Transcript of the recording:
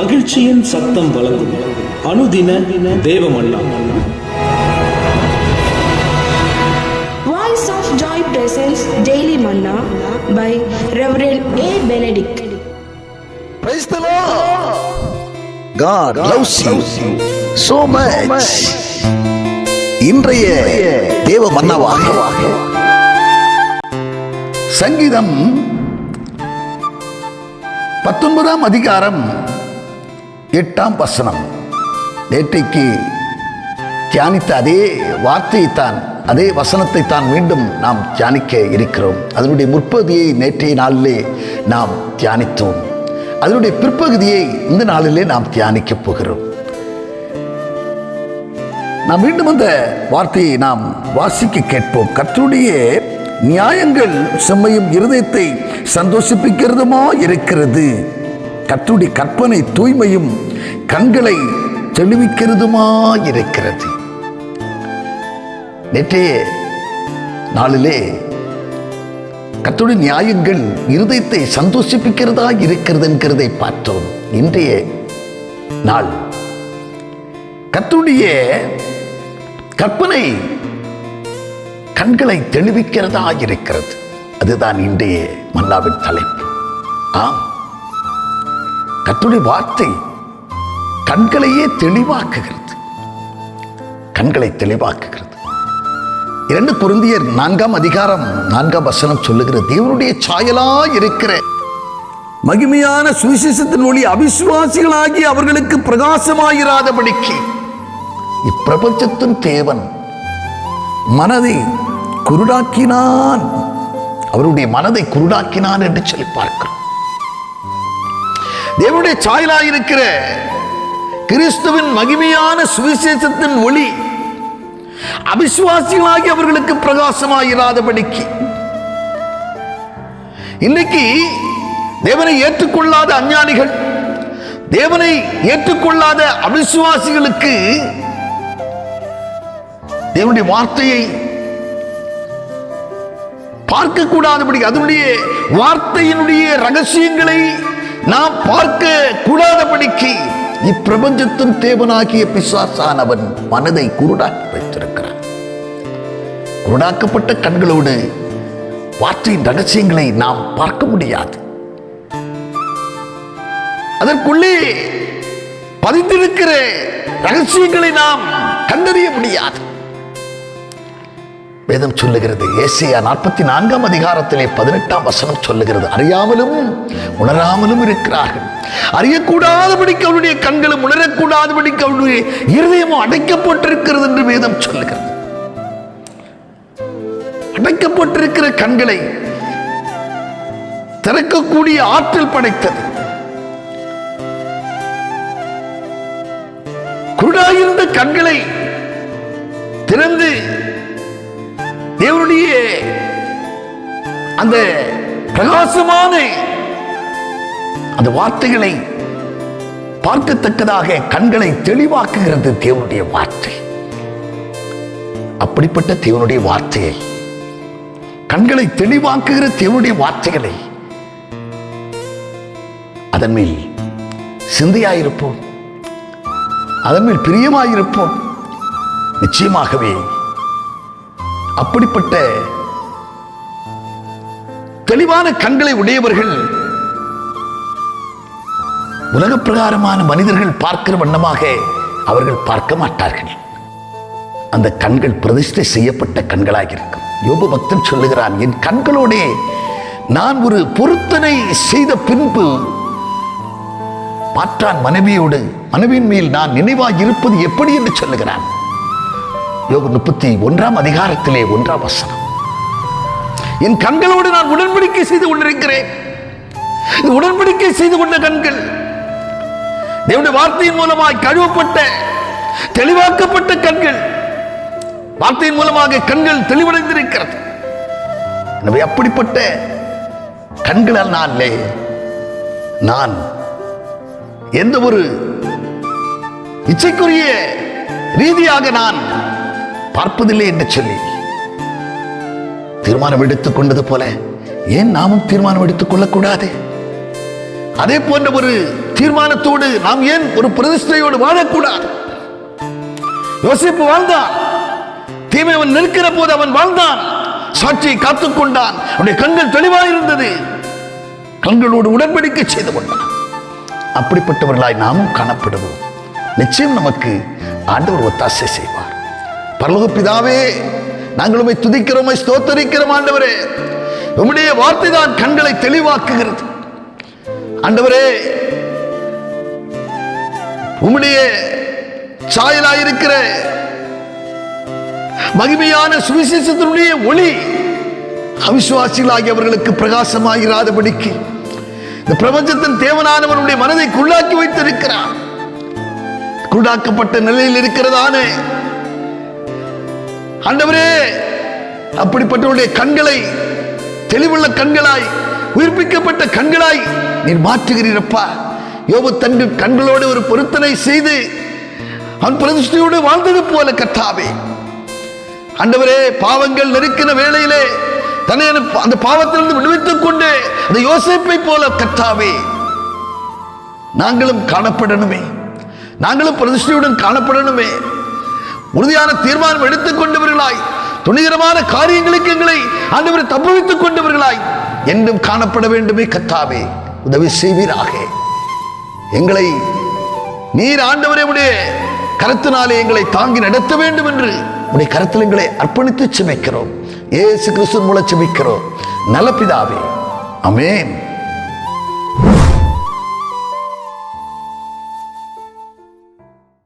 மகிழ்ச்சியின் சத்தம் வழங்கும் அனுதின தேவமல்லா presents Daily Manna by Reverend A. Benedict. Praise the Lord. God loves you so much. இன்றைய தேவ மன்னவாக சங்கீதம் பத்தொன்பதாம் அதிகாரம் எட்டாம் வசனம். நேற்றைக்கு தியானித்த அதே வார்த்தையை தான் அதே வசனத்தை தான் மீண்டும் நாம் தியானிக்க இருக்கிறோம். அதனுடைய முற்பகுதியை நேற்றைய நாளிலே நாம் தியானித்தோம். அதனுடைய பிற்பகுதியை இந்த நாளிலே நாம் தியானிக்கப் போகிறோம். நாம் மீண்டும் அந்த வார்த்தையை நாம் வாசிக்க கேட்போம். கர்த்தருடைய நியாயங்கள் செம்மையும் இருதயத்தை சந்தோஷிப்பிக்கிறதுமா இருக்கிறது? கத்துடைய கற்பனை தூய்மையும் கண்களை தெளிவிக்கிறதுமா இருக்கிறது நேற்றைய நாளிலே கத்துடைய நியாயங்கள் இருதயத்தை சந்தோஷிப்பிக்கிறதா இருக்கிறது என்கிறதை பார்த்தோம். இன்றைய நாள் கத்துடைய கற்பனை கண்களை தெளிவிக்கிறதா இருக்கிறது அதுதான் இன்றைய மன்னாவின் தலைப்பு. ஆம். கத்துடைய வார்த்தை கண்களையே தெளிவாக்குகிறது. கண்களை தெளிவாக்குகிறது. இரண்டு குருந்தியர் நான்காம் அதிகாரம் நான்காம் வசனம் சொல்லுகிறது தேவனுடைய சாயலா இருக்கிற மகிமையான சுவிசேஷத்தின் ஒளி அவிசுவாசிகளாகி அவர்களுக்கு பிரகாசமாயிராதபடிக்கு. இப்பிரபஞ்சத்தின் தேவன் மனதை குருடாக்கினான். அவருடைய மனதை குருடாக்கினான் என்று சொல்லி பார்க்கிறோம். தேவனுடைய சாயலாயிருக்கிற கிறிஸ்துவின் மகிமையான சுவிசேஷத்தின் ஒளி அவிசுவாசிகளாகி அவர்களுக்கு பிரகாசமாயிராதபடிக்கு. இன்னைக்கு தேவனை ஏற்றுக்கொள்ளாத அஞ்ஞானிகள் தேவனை ஏற்றுக்கொள்ளாத அவிசுவாசிகளுக்கு தேவனுடைய வார்த்தையை பார்க்க கூடாதபடி அதனுடைய வார்த்தையினுடைய ரகசியங்களை நாம் பார்க்க கூடாதபடிக்கு இப்பிரபஞ்சத்தின் தேவனாகிய பிசாசானவன் மனதை குருடாக்கி வைத்திருக்கிறான் குருடாக்கப்பட்ட கண்களோடு வார்த்தையின் ரகசியங்களை நாம் பார்க்க முடியாது. அதற்குள்ளே பதிந்திருக்கிற ரகசியங்களை நாம் கண்டறிய முடியாது. வேதம் சொல்லுகிறது. ஏசியா நாற்பத்தி நான்காம் அதிகாரத்திலே பதினெட்டாம் வசனம் சொல்லுகிறது. அறியாமலும் உணராமலும் இருக்கிறார்கள். அறியக்கூடாதபடிக்கு அவருடைய கண்களும் உணரக்கூடாதபடிக்கு அவருடைய இருதயமும் அடைக்கப்பட்டிருக்கிறது என்று வேதம் சொல்லுகிறது. அடைக்கப்பட்டிருக்கிற கண்களை திறக்கக்கூடிய ஆற்றல் படைத்தது. குருடாயிருந்த கண்களை திறந்து தேவனுடைய அந்த பிரகாசமான அந்த வார்த்தைகளை பார்க்கத்தக்கதாக கண்களை தெளிவாக்குகிறது தேவனுடைய வார்த்தை. அப்படிப்பட்ட தேவனுடைய வார்த்தையை கண்களை தெளிவாக்குகிற தேவனுடைய வார்த்தைகளை அதன் மேல் சிந்தையாயிருப்போம். அதன் மேல் பிரியமாயிருப்போம். நிச்சயமாகவே அப்படிப்பட்ட தெளிவான கண்களை உடையவர்கள் உலக பிரகாரமான மனிதர்கள் பார்க்கிற வண்ணமாக அவர்கள் பார்க்க மாட்டார்கள். அந்த கண்கள் பிரதிஷ்டை செய்யப்பட்ட கண்களாக இருக்கும். யோபு பக்தன் சொல்லுகிறான் என் கண்களோடே நான் ஒரு பொருத்தனை செய்த பின்பு மாற்றான் மனைவியோடு மனைவியின் மேல் நான் நினைவாக இருப்பது எப்படி? என்று சொல்லுகிறான். யோக முப்பத்தி ஒன்றாம் அதிகாரத்திலே ஒன்றாம் வசனம். என் கண்களோடு நான் உடன்படிக்கை செய்து கொண்டிருக்கிறேன். இந்த உடன்படிக்கை செய்து கொண்ட கண்கள் தேவனுடைய வார்த்தையின் மூலமாய் கழுவப்பட்ட தெளிவாக்கப்பட்ட கண்கள். வார்த்தையின் மூலமாக கண்கள் தெளிவடைந்திருக்கிறது. எனவே அப்படிப்பட்ட கண்களால் நான் இல்லை. நான் எந்த ஒரு இச்சைக்குரிய ரீதியாக நான் பார்ப்பதில்லை என்று சொல்லி தீர்மானம் எடுத்துக் கொண்டது போல ஏன் நாமும் தீர்மானம் எடுத்துக் கொள்ளக்கூடாது? அதே போன்ற ஒரு தீர்மானத்தோடு நாம் ஏன் ஒரு பிரதிஷ்டையோடு வாழக்கூடாது? யோசிப்பு வாழ்ந்தான். தீமை அவன் நிற்கிற போது அவன் வாழ்ந்தான். சாட்சியை காத்துக்கொண்டான் அவனுடைய கண்கள் தெளிவாக இருந்தது. கண்களோடு உடன்படிக்கை செய்து கொண்டான். அப்படிப்பட்டவர்களாய் நாமும் காணப்படுவோம். நிச்சயம் நமக்கு ஆண்டவர் ஒத்தாசை செய்வார். பரலோகப்பிதாவே நாங்கள் உண்மை துதிக்கிறோமை ஸ்தோத்தரிக்கிறோம் ஆண்டவரே. உம்முடைய வார்த்தை தான் கண்களை தெளிவாக்குகிறது. ஆண்டவரே உம்முடைய சாயலாயிருக்கிற மகிமையான சுவிசேஷத்தினுடைய ஒளி அவிசுவாசிகளாகியவர்களுக்கு பிரகாசமாகிறாதபடிக்கு இந்த பிரபஞ்சத்தின் தேவனானவனுடைய மனதை குள்ளாக்கி வைத்திருக்கிறார். குண்டாக்கப்பட்ட நிலையில் இருக்கிறதானே. ஆண்டவரே அப்படிப்பட்டவருடைய கண்களை தெளிவுள்ள கண்களாய் உயிர்ப்பிக்கப்பட்ட கண்களாய் நீர் மாற்றுகிறீரப்பா. யோபு தன் கண்களோடு ஒரு பொருத்தனை செய்து அவன் பிரதிஷ்டையோடு வாழ்ந்தது போல கத்தாவே ஆண்டவரே பாவங்கள் நெருக்கின வேளையிலே தன்னை அந்த பாவத்திலிருந்து விடுவித்துக் கொண்டு அந்த யோசிப்பை போல கத்தாவே நாங்களும் காணப்படணுமே. நாங்களும் பிரதிஷ்டையுடன் காணப்படணுமே. உறுதியான தீர்மானம் எடுத்துக் கொண்டவர்களாய் துணிகரமான காரியங்களுக்கு எங்களை ஆண்டவர் தப்புவித்துக் கொண்டவர்களாய் என்றும் காணப்பட வேண்டுமே கத்தாவே உதவி செய்வீராக. எங்களை நீர் ஆண்டவரே உடைய கரத்தினாலே எங்களை தாங்கி நடத்த வேண்டும் என்று உடைய கரத்தில் எங்களை அர்ப்பணித்து செமைக்கிறோம். ஏசு கிறிஸ்து மூலம் நல்ல நலப்பிதாவே. அமேன்